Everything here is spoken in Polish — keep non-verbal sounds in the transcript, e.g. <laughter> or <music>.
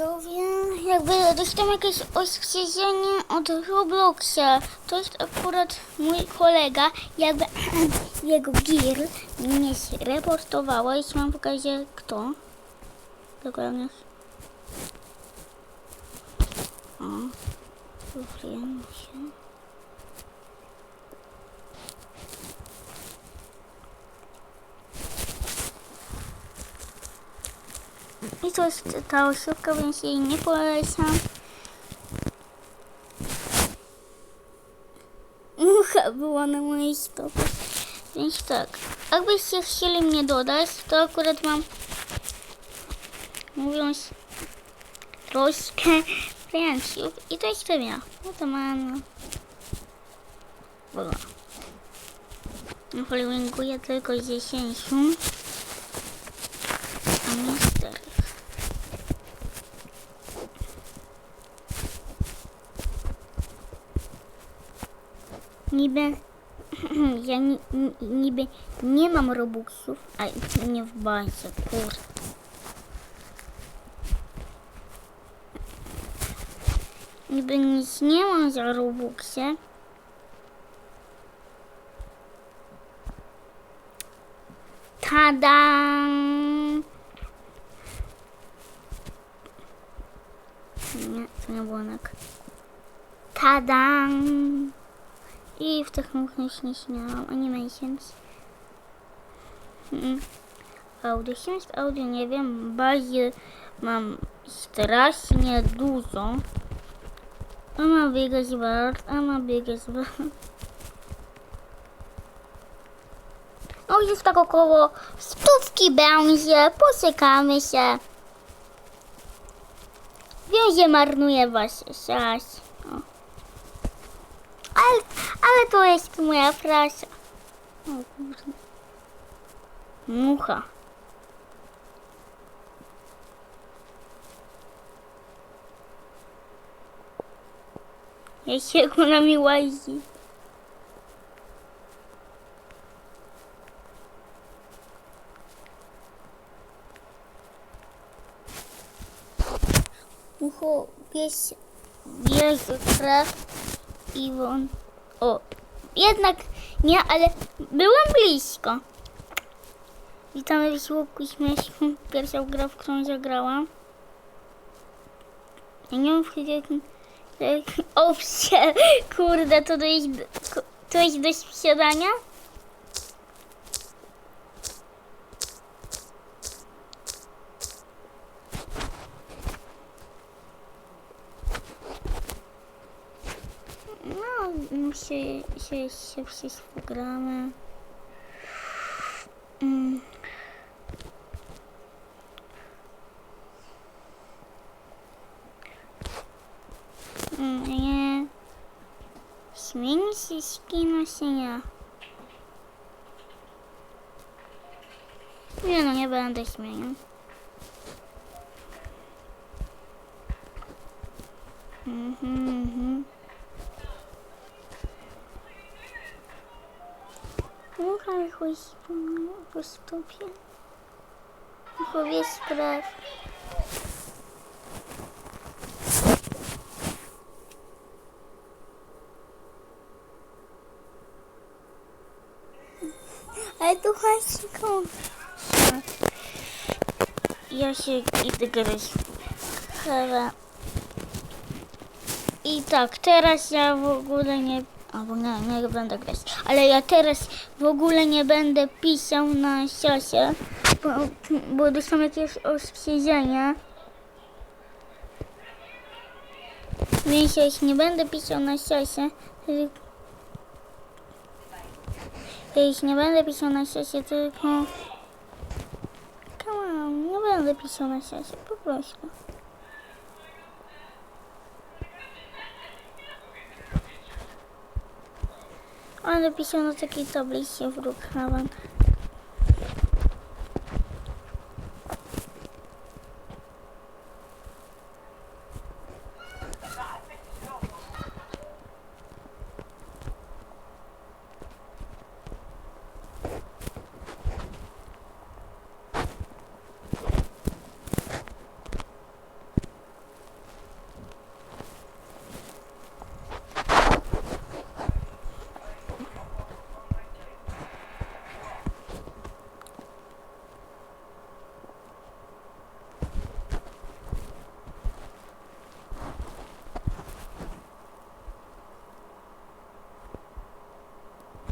widzowie, jakby dostałem jakieś ostrzeżenie od Robloxa. To jest akurat mój kolega, jakby <clears throat> jego gir mnie reportowało. Jeśli mam pokazać kto. Dokładnie. O,ufriemy się. I to jest ta osobka, więc jej nie polecam. Mucha była na mojej stopie. Więc tak, jakbyście chcieli mnie dodać, to akurat mam, mówiąc troszkę friendship i to jestem ja. No to mam... Dobra. Followinguję tylko 10. A mister. Niby ja ni, ni, niby nie mam robuxów, a nie w bazie, kurde. Niby nic nie mam za robuxie. Tada! Nie, to nie było tak. Tada! I w tych muchach nie śmiałam. Animations. Mm. Audio. Jest audio, nie wiem. Bazie mam strasznie dużo. A ma biegać bardzo, a ma biegać bardzo. No już tak około stówki będzie. Posykamy się. Wiem, że marnuję wasz. To jest moja prasa. O kurde. Mucha. Ja się ona mi łazi. Mucho, bierz, bierz krew i won. O, jednak nie, ale byłem blisko. Witamy w Żłobku Śmieszku. Pierwsza gra, w którą zagrałam. Ja nie wiem, w jak... jak- O, psie! Kurde, to dojść do, to do śpiadania? My się, się, się wszyscy gramy. Mm. Nie. Zmieni się skina się nie. Nie no, nie będę zmieniał. Mhm, mhm. Mucha chodź po, po stopie. Powiedz spraw. Ale tu Ja się idę grać w Hewa. I tak, teraz ja w ogóle nie... Albo nie, nie będę grać. Ale ja teraz w ogóle nie będę pisał na siosie, bo, bo dostałem jakieś ostrzeżenie. Więc ja nie będę pisał na siosie. Ja już nie będę pisał na siosie, tylko... Come on, nie będę pisał na siosie, po prostu. Ale pisał na takiej tablicy w Brookhaven.